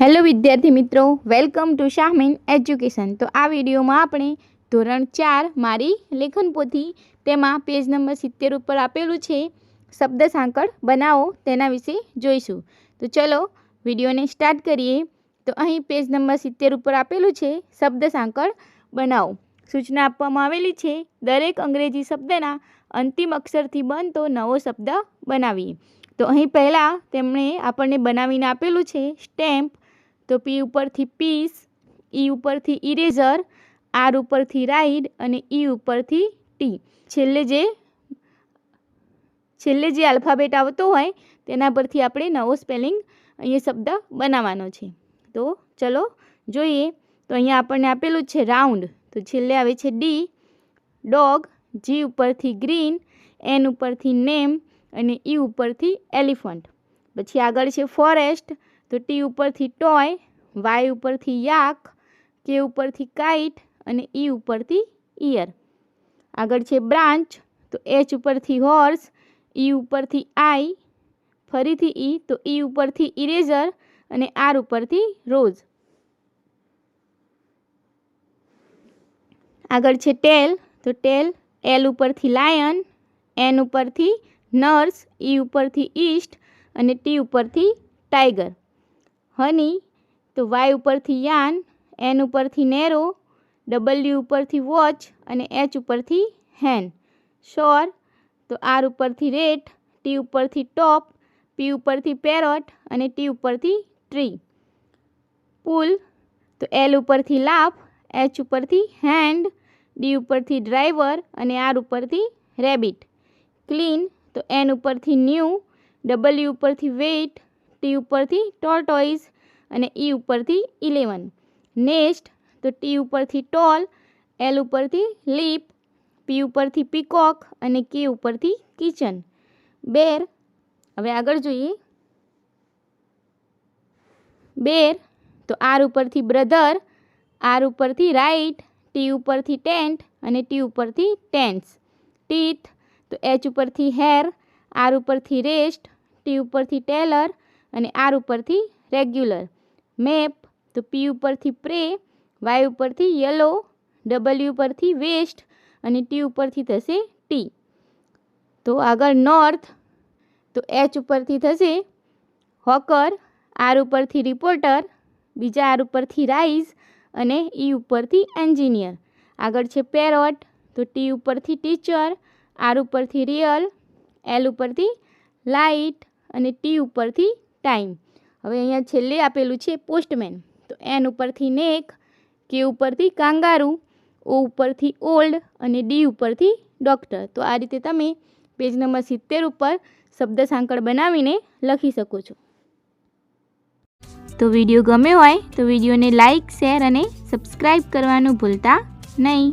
Hello વિદ્યાર્થી મિત્રો, welcome to Shahmeen education. તો આ વિડીયોમાં આપણે ધોરણ ચાર મારી લેખન પોથી, તેમાં પેજ નંબર સિત્તેર ઉપર આપેલું છે, શબ્દ સાંકળ બનાવો તેના વિશે જોઈશું. તો ચલો વિડીયોને સ્ટાર્ટ કરીએ. તો અહીં પેજ નંબર સિત્તેર ઉપર આપેલું છે, શબ્દ સાંકળ બનાવો. સૂચના આપવામાં આવેલી છે, દરેક અંગ્રેજી શબ્દના અંતિમ અક્ષરથી બનતો નવો શબ્દ બનાવીએ. તો અહીં પહેલાં તેમણે આપણને બનાવીને આપેલું છે, સ્ટેમ્પ તો પી ઉપરથી પીસ ઈ ઉપરથી ઇરેઝર આર ઉપરથી રાઈડ અને ઈ ઉપરથી ટી છેલ્લે જે છેલ્લે જે આલ્ફાબેટ આવતો હોય, તેના પરથી આપણે નવો સ્પેલિંગ અહીંયા શબ્દ બનાવવાનો છે. તો ચલો જોઈએ. તો અહીંયા આપણને આપેલું છે રાઉન્ડ તો છેલ્લે આવે છે ડી ડોગ જી ઉપરથી ગ્રીન એન ઉપરથી નેમ અને ઈ ઉપરથી એલિફન્ટ પછી આગળ છે ફોરેસ્ટ તો ટી ઉપરથી ટોય, વાય ઉપરથી યાક, કે ઉપરથી કાઇટ અને ઈ ઉપરથી ઈયર. આગળ છે બ્રાન્ચ, તો એચ ઉપરથી હોર્સ, ઈ ઉપરથી આઈ, ફરીથી ઈ, તો ઈ ઉપરથી ઇરેઝર અને આર ઉપરથી રોઝ. આગળ છે ટેલ, તો ટેલ એલ ઉપરથી લાયન, એન ઉપરથી નર્સ, ઈ ઉપરથી ઈસ્ટ અને ટી ઉપરથી ટાઈગર. હની, તો વાય ઉપરથી યાન એન ઉપરથી નેરો ડબલ્યુ ઉપરથી વોચ અને એચ ઉપરથી હેન શોર તો આર ઉપરથી રેટ ટી ઉપરથી ટોપ પી ઉપરથી પેરોટ અને ટી ઉપરથી ટ્રી પુલ તો એલ ઉપરથી લાફ એચ ઉપરથી હેન્ડ ડી ઉપરથી ડ્રાઈવર અને આર ઉપરથી રેબિટ ક્લીન તો એન ઉપરથી ન્યૂ ડબલ્યુ ઉપરથી વેઇટ ટી ઉપરથી ટોર્ટોઇઝ અને ઈ ઉપરથી ઇલેવન નેસ્ટ તો ટી ઉપરથી ટોલ એલ ઉપરથી લીપ પી ઉપરથી પીકોક અને કે ઉપરથી કિચન બેર હવે આગળ જોઈએ. બેર તો આર ઉપરથી બ્રધર આર ઉપરથી રાઈટ ટી ઉપરથી ટેન્ટ અને ટી ઉપરથી ટેન્સ ટીથ તો એચ ઉપરથી હેર આર ઉપરથી રેસ્ટ ટી ઉપરથી ટેલર અને આર ઉપરથી રેગ્યુલર. મેપ, તો પી ઉપરથી પ્રે, વાય ઉપરથી યલો, ડબલ્યુ ઉપરથી વેસ્ટ અને ટી ઉપરથી થશે ટી. તો આગળ નોર્થ, તો એચ ઉપરથી થશે હોકર, આર ઉપરથી રિપોર્ટર, બીજા આર ઉપરથી રાઈઝ અને ઈ ઉપરથી એન્જિનિયર. આગળ છે પેરોટ, તો ટી ઉપરથી ટીચર, આર ઉપરથી રિયલ, એલ ઉપરથી લાઇટ અને ટી ઉપરથી ટાઈમ. હવે અહીંયા છેલ્લે આપેલું છે પોસ્ટમેન. તો એન ઉપરથી નેક, કે ઉપરથી કાંગારું, ઓ ઉપરથી ઓલ્ડ અને ડી ઉપરથી ડૉક્ટર. તો આ રીતે તમે પેજ નંબર સિત્તેર ઉપર શબ્દ સાંકળ બનાવીને લખી શકો છો. તો વીડિયો ગમ્યો હોય તો વિડીયોને લાઇક શેર અને સબસ્ક્રાઈબ કરવાનું ભૂલતા નહીં.